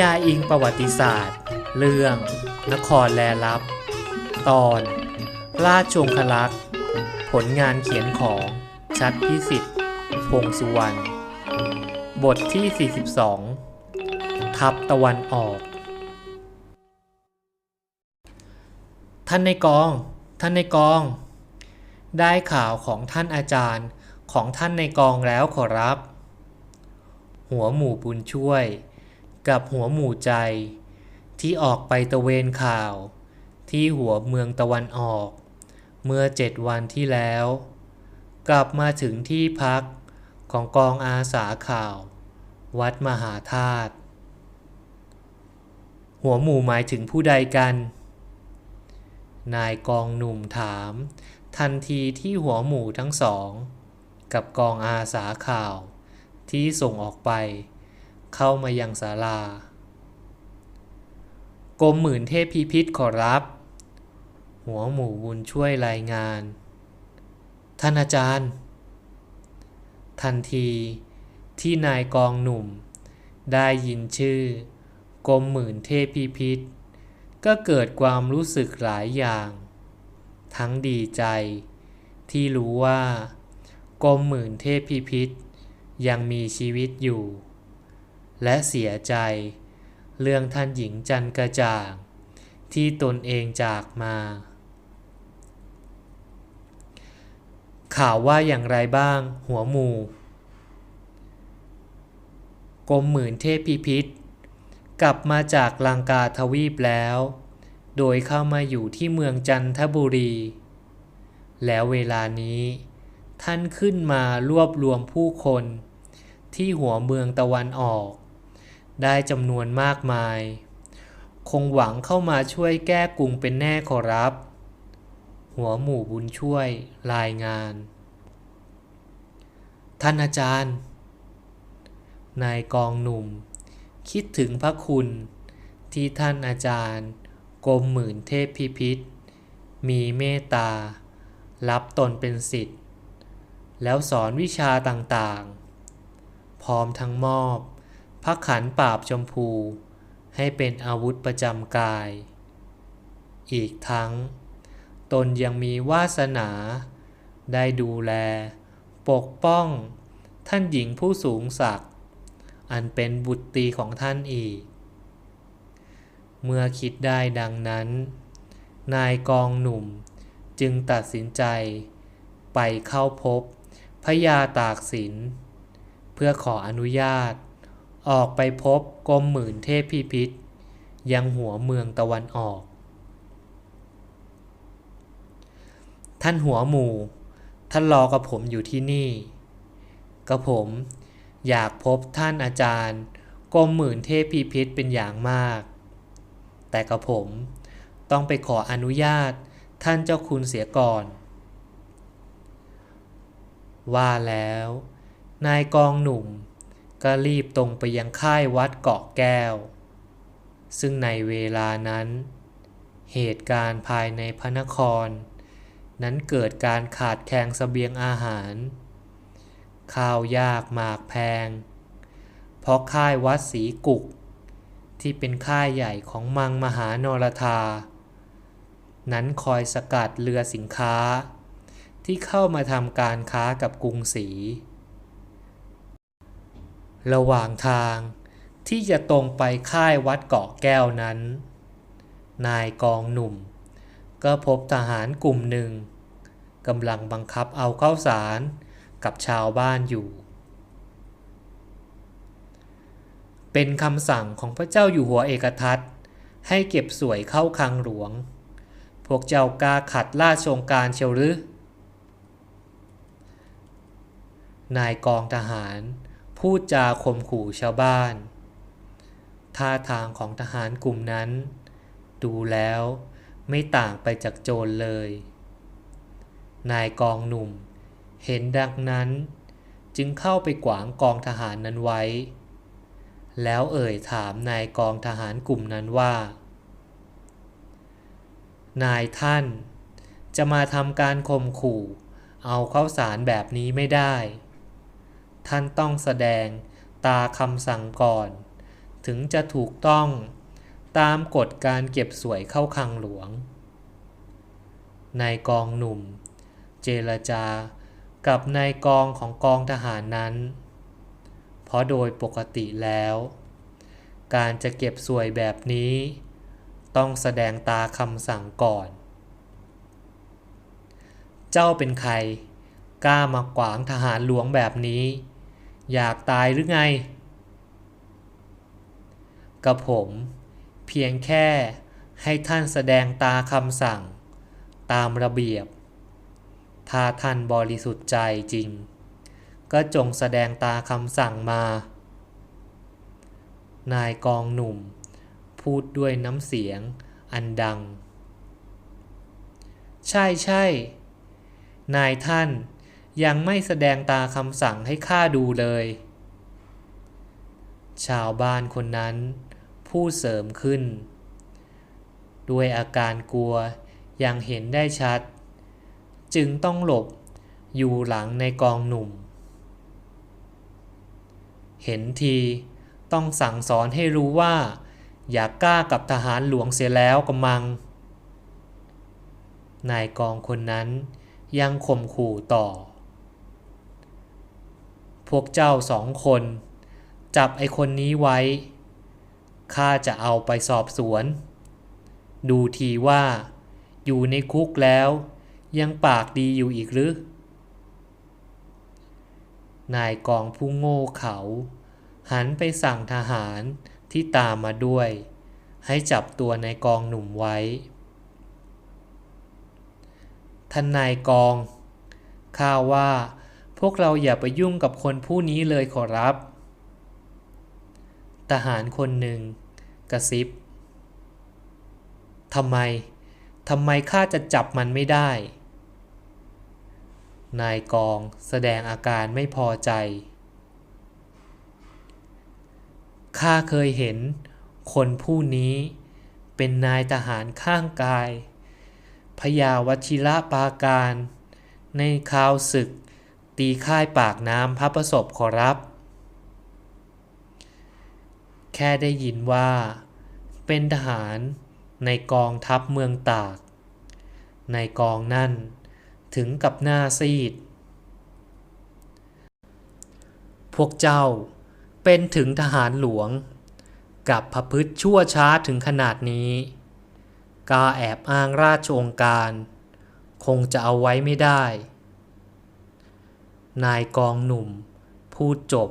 ยายอิงประวัติศาสตร์ เรื่อง นครแลลับ ตอน ราชชงคลักษ์ผลงานเขียนของชัดพิสิทธิ์พงสุวรรณบทที่ 42 ทับตะวันออก ท่านในกอง ท่านในกอง ได้ข่าวของท่านอาจารย์ของท่านในกองแล้วขอรับ หัวหมู่บุญช่วย กับหัวหมู่ใจ ที่ออกไปตะเวนข่าว ที่หัวเมืองตะวันออก เมื่อเจ็ดวันที่แล้ว กลับมาถึงที่พักของกองอาสาข่าว วัดมหาธาตุหัวหมู่หมายถึงผู้ใดกัน นายกองหนุ่มถาม ทันทีที่หัวหมู่ทั้งสอง กับกองอาสาข่าวที่ส่งออกไป เข้ามายังศาลากรมหมื่นเทพพิพิธขอรับ หัวหมู่บุญช่วยรายงาน ท่านอาจารย์ ทันทีที่นายกองหนุ่ม ได้ยินชื่อกรมหมื่นเทพพิพิธ ก็เกิดความรู้สึกหลายอย่าง ทั้งดีใจ ที่รู้ว่ากรมหมื่นเทพพิพิธ ยังมีชีวิตอยู่ และเสียใจ เรื่องท่านหญิงจันกระจ่าง ที่ตนเองจากมา ข่าวว่าอย่างไรบ้างหัวหมู่กรมหมื่นเทพพิพิธกลับมาจากลังกาทวีปแล้ว โดยเข้ามาอยู่ที่เมืองจันทบุรี แล้วเวลานี้ ท่านขึ้นมารวบรวมผู้คน ที่หัวเมืองตะวันออก ได้จำนวนมากมาย คงหวังเข้ามาช่วยแก้กรุงเป็นแน่ขอรับ หัวหมู่บุญช่วยรายงาน ท่านอาจารย์ นายกองหนุ่ม คิดถึงพระคุณที่ท่านอาจารย์กรมหมื่นเทพพิพิธ มีเมตตา รับตนเป็นสิทธิ์ แล้วสอนวิชาต่างๆ พร้อมทั้งมอบ พระขันปราบชมพู ให้เป็นอาวุธประจำกาย อีกทั้ง ตนยังมีวาสนา ได้ดูแล ปกป้อง ท่านหญิงผู้สูงศักดิ์อันเป็นบุตรตีของท่านอีก เมื่อคิดได้ดังนั้น นายกองหนุ่มจึงตัดสินใจ ไปเข้าพบพระยาตากสิน เพื่อขออนุญาต ออกไปพบกรมหมื่นเทพพิพิธยังหัวเมืองตะวันออก ท่านหัวหมู่ ท่านรอกับผมอยู่ที่นี่กับผมอยากพบท่านอาจารย์กรมหมื่นเทพพิพิธเป็นอย่างมาก แต่กับผมต้องไปขออนุญาตท่านเจ้าคุณเสียก่อน ว่าแล้ว นายกองหนุ่ม ก็รีบตรงไปยังค่ายวัดเกาะแก้ว ซึ่งในเวลานั้น เหตุการณ์ภายในพระนคร นั้นเกิดการขาดแคลนเสบียงอาหาร ข้าวยากหมากแพง เพราะค่ายวัดศรีกุก ที่เป็นค่ายใหญ่ของมังมหานรธา นั้นคอยสกัดเรือสินค้า ที่เข้ามาทำการค้ากับกรุงศรี ระหว่างทางที่จะตรงไปค่ายวัดเกาะแก้วนั้น นายกองหนุ่ม ก็พบทหารกลุ่มหนึ่งกำลังบังคับเอาข้าวสารกับชาวบ้านอยู่ เป็นคำสั่งของพระเจ้าอยู่หัวเอกทัตให้เก็บสวยเข้าคลังหลวง พวกเจ้ากาขัดราชงการเชียวหรือนายกองทหาร พูดจาข่มขู่ชาวบ้าน ท่าทางของทหารกลุ่มนั้น ดูแล้วไม่ต่างไปจากโจรเลย นายกองหนุ่ม เห็นดังนั้น จึงเข้าไปขวางกองทหารนั้นไว้ แล้วเอ่ยถามนายกองทหารกลุ่มนั้นว่า นายท่านจะมาทำการข่มขู่ เอาข้าวสารแบบนี้ไม่ได้ ท่านต้องแสดงตาคำสั่งก่อน ถึงจะถูกต้องตามกฎการเก็บสวยเข้าคังหลวงนายกองหนุ่ม เจรจากับนายกองของกองทหารนั้น เพราะโดยปกติแล้ว การจะเก็บสวยแบบนี้ ต้องแสดงตาคำสั่งก่อน เจ้าเป็นใคร กล้ามากวางทหารหลวงแบบนี้ อยากตายหรือไง กับผมเพียงแค่ให้ท่านแสดงตาคำสั่ง ตามระเบียบ ถ้าท่านบริสุทธิ์ใจจริง ก็จงแสดงตาคำสั่งมา นายกองหนุ่ม พูดด้วยน้ำเสียงอันดัง ใช่ใช่นายท่าน ยังไม่แสดงตาคำสั่งให้ข้าดูเลย ชาวบ้านคนนั้นพูดเสริมขึ้น ด้วยอาการกลัวยังเห็นได้ชัด จึงต้องหลบอยู่หลังในกองหนุ่ม เห็นทีต้องสั่งสอนให้รู้ว่า อย่ากกล้ากับทหารหลวงเสียแล้วกำมัง นายกองคนนั้นยังข่มขู่ต่อ พวกเจ้าสองคน จับไอคนนี้ไว้ ข้าจะเอาไปสอบสวน ดูทีว่า อยู่ในคุกแล้ว ยังปากดีอยู่อีกหรือ นายกองผู้โง่เขา หันไปสั่งทหารที่ตามมาด้วย ให้จับตัวนายกองหนุ่มไว้ ท่านนายกองข้าว่า วกเราอย่าไปยุ่งกับคนผู้นี้เลยขอรับ ทหารคนหนึ่ง กระซิบทำไม ทำไมข้าจะจับมันไม่ได้ นายกองแสดงอาการไม่พอใจ ข้าเคยเห็น คนผู้นี้เป็นนายทหารข้างกาย พยาวชิระปาการ ในคราวศึก ตีค่ายปากน้ำพระประสบขอรับ แค่ได้ยินว่า เป็นทหารในกองทัพเมืองตาก ในกองนั่นถึงกับหน้าซีด พวกเจ้าเป็นถึงทหารหลวง กับพระพฤติชั่วช้าถึงขนาดนี้ก้าแอบอ้างราชองค์การ คงจะเอาไว้ไม่ได้ นายกองหนุ่ม พูดจบ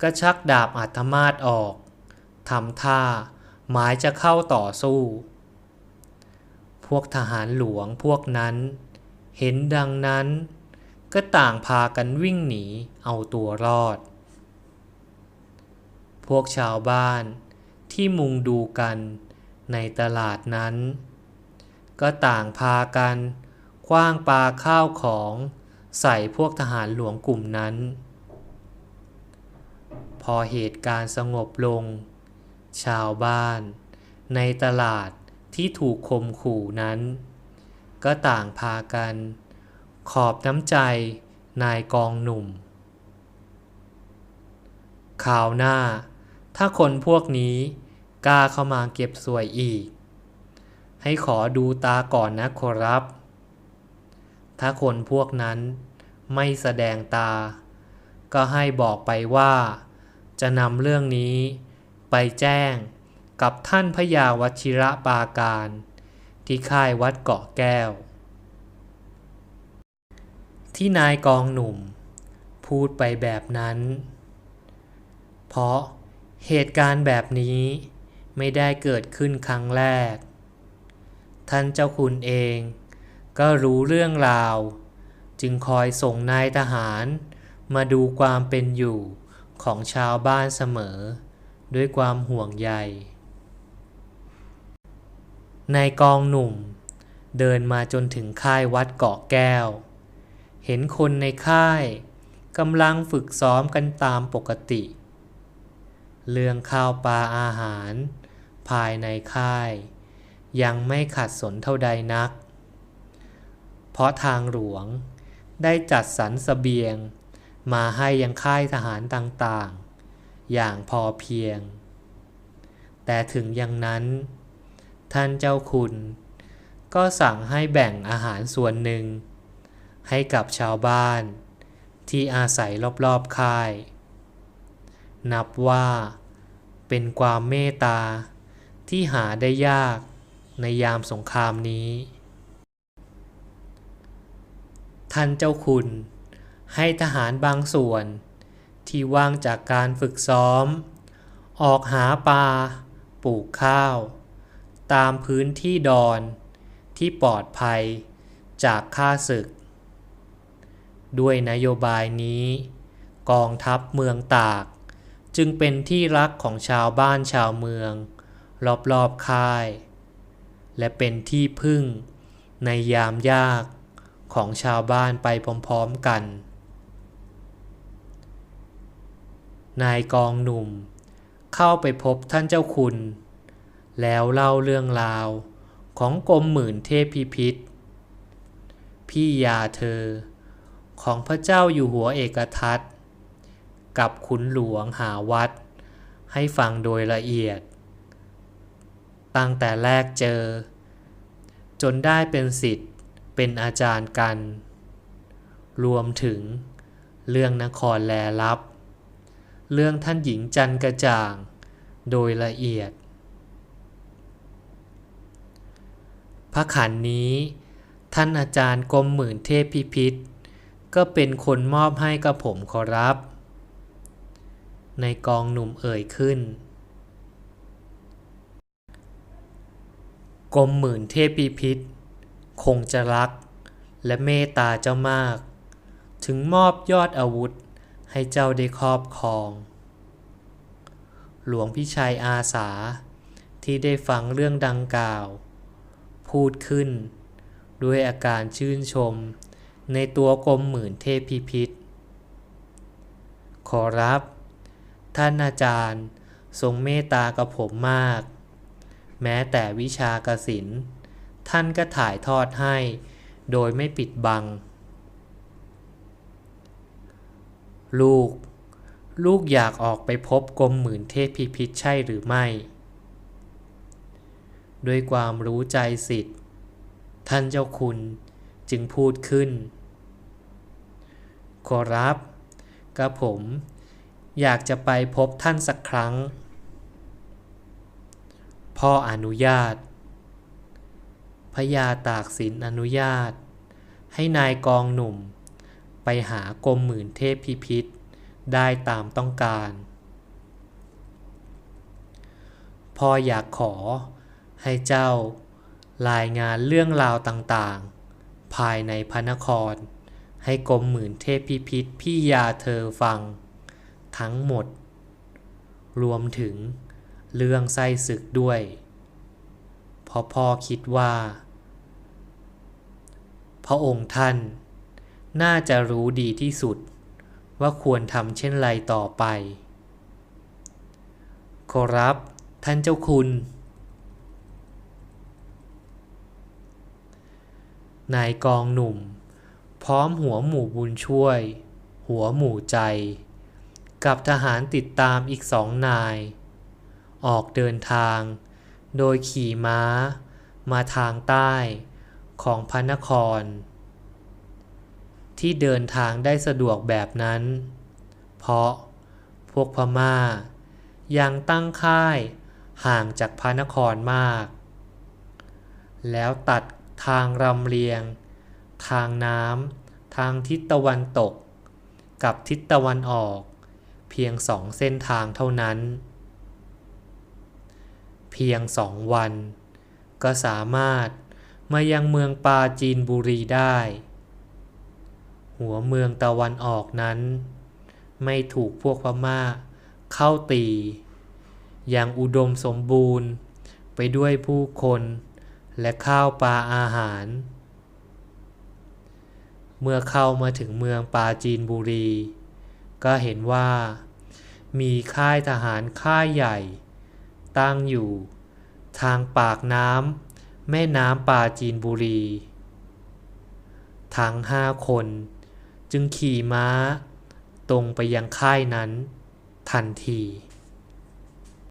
ก็ชักดาบอัตมาศออกทำท่าหมายจะเข้าต่อสู้ พวกทหารหลวงพวกนั้น เห็นดังนั้น ก็ต่างพากันวิ่งหนีเอาตัวรอด พวกชาวบ้านที่มุงดูกันในตลาดนั้น ก็ต่างพากันคว้างปลาข้าวของ ใส่พวกทหารหลวงกลุ่มนั้น พอเหตุการณ์สงบลง ชาวบ้าน ในตลาดที่ถูกคมขู่นั้น ก็ต่างพากัน ขอบน้ำใจนายกองหนุ่มข่าวหน้า ถ้าคนพวกนี้กล้าเข้ามาเก็บสวยอีก ให้ขอดูตาก่อนนะขอรับ ถ้าคนพวกนั้นไม่แสดงตา ก็ให้บอกไปว่า จะนำเรื่องนี้ไปแจ้งกับท่านพยาวชิระปาการ ที่ค่ายวัดเกาะแก้ว ที่นายกองหนุ่ม พูดไปแบบนั้น เพราะเหตุการณ์แบบนี้ไม่ได้เกิดขึ้นครั้งแรก ท่านเจ้าคุณเอง ก็รู้เรื่องราว จึงคอยส่งนายทหาร มาดูความเป็นอยู่ของชาวบ้านเสมอ ด้วยความห่วงใยนายกองหนุ่ม เดินมาจนถึงค่ายวัดเกาะแก้ว เห็นคนในค่ายกำลังฝึกซ้อมกันตามปกติ เรื่องข้าวปลาอาหาร ภายในค่าย ยังไม่ขัดสนเท่าใดนัก เพราะทางหลวงได้จัดสรรสเสบียง มาให้ยังค่ายทหารต่างๆ อย่างพอเพียง แต่ถึงอย่างนั้น ท่านเจ้าคุณ ก็สั่งให้แบ่งอาหารส่วนหนึ่ง ให้กับชาวบ้าน ที่อาศัยรอบๆค่าย นับว่าเป็นความเมตตาที่หาได้ยากในยามสงครามนี้ ท่านเจ้าคุณ ให้ทหารบางส่วน ที่ว่างจากการฝึกซ้อม ออกหาปลาปลูกข้าว ตามพื้นที่ดอนที่ปลอดภัยจากข้าศึก ด้วยนโยบายนี้ กองทัพเมืองตาก จึงเป็นที่รักของชาวบ้านชาวเมือง รอบๆค่าย และเป็นที่พึ่งในยามยาก ของชาวบ้านไปพร้อมๆกัน นายกองหนุ่ม เข้าไปพบท่านเจ้าคุณ แล้วเล่าเรื่องราวของกรมหมื่นเทพพิพิธ พี่ยาเธอของพระเจ้าอยู่หัวเอกทัตกับขุนหลวงหาวัด ให้ฟังโดยละเอียด ตั้งแต่แรกเจอ จนได้เป็นสิทธิ์ เป็นอาจารย์กัน รวมถึงเรื่องนครแลลับ เรื่องท่านหญิงจันกระจ่าง โดยละเอียด พระขันนี้ ท่านอาจารย์กรมหมื่นเทพพิพิธ ก็เป็นคนมอบให้กับผมขอรับ ในกองหนุ่มเอ่ยขึ้นกรมหมื่นเทพพิพิธ คงจะรัก และเมตตาเจ้ามาก ถึงมอบยอดอาวุธให้เจ้าได้ครอบครอง หลวงพิชัยอาสาที่ได้ฟังเรื่องดังกล่าว พูดขึ้น ด้วยอาการชื่นชม ในตัวกรมหมื่นเทพพิพิธขอรับ ท่านอาจารย์ทรงเมตตากับผมมาก แม้แต่วิชากสิน ท่านก็ถ่ายทอดให้ โดยไม่ปิดบัง ลูก ลูกอยากออกไปพบกรมหมื่นเทพพิพิธใช่หรือไม่ ด้วยความรู้ใจสิทธิ์ ท่านเจ้าคุณจึงพูดขึ้น ขอรับกระผมอยากจะไปพบท่านสักครั้ง พ่ออนุญาต พญาตากสินอนุญาต ให้นายกองหนุ่ม ไปหากรมหมื่นเทพพิพิธ ได้ตามต้องการ พออยากขอให้เจ้ารายงานเรื่องราวต่างๆ ภายในพระนคร ให้กรมหมื่นเทพพิพิธพี่ยาเธอฟัง ทั้งหมด รวมถึงเรื่องไส้ศึกด้วย เพราะพ่อคิดว่า พระองค์ท่าน น่าจะรู้ดีที่สุด ว่าควรทำเช่นไรต่อไป ขอรับท่านเจ้าคุณ นายกองหนุ่ม พร้อมหัวหมู่บุญช่วย หัวหมู่ใจ กับทหารติดตามอีกสองนาย ออกเดินทาง โดยขี่ม้ามาทางใต้ของพระนคร ที่เดินทางได้สะดวกแบบนั้น เพราะพวกพม่ายังตั้งค่ายห่างจากพระนครมาก แล้วตัดทางรำเลียง ทางน้ำทางทิศตะวันตก กับทิศตะวันออก เพียงสองเส้นทางเท่านั้น เพียงสองวัน ก็สามารถมายังเมืองปาจีนบุรีได้ หัวเมืองตะวันออกนั้น ไม่ถูกพวกพม่าเข้าตี อย่างอุดมสมบูรณ์ไปด้วยผู้คนและข้าวปลาอาหาร เมื่อเข้ามาถึงเมืองปาจีนบุรี ก็เห็นว่ามีค่ายทหารค่ายใหญ่ ตั้งอยู่ ทางปากน้ำแม่น้ำปาจีนบุรี ทั้งห้าคนจึงขี่ม้า ตรงไปยังค่ายนั้น ทันที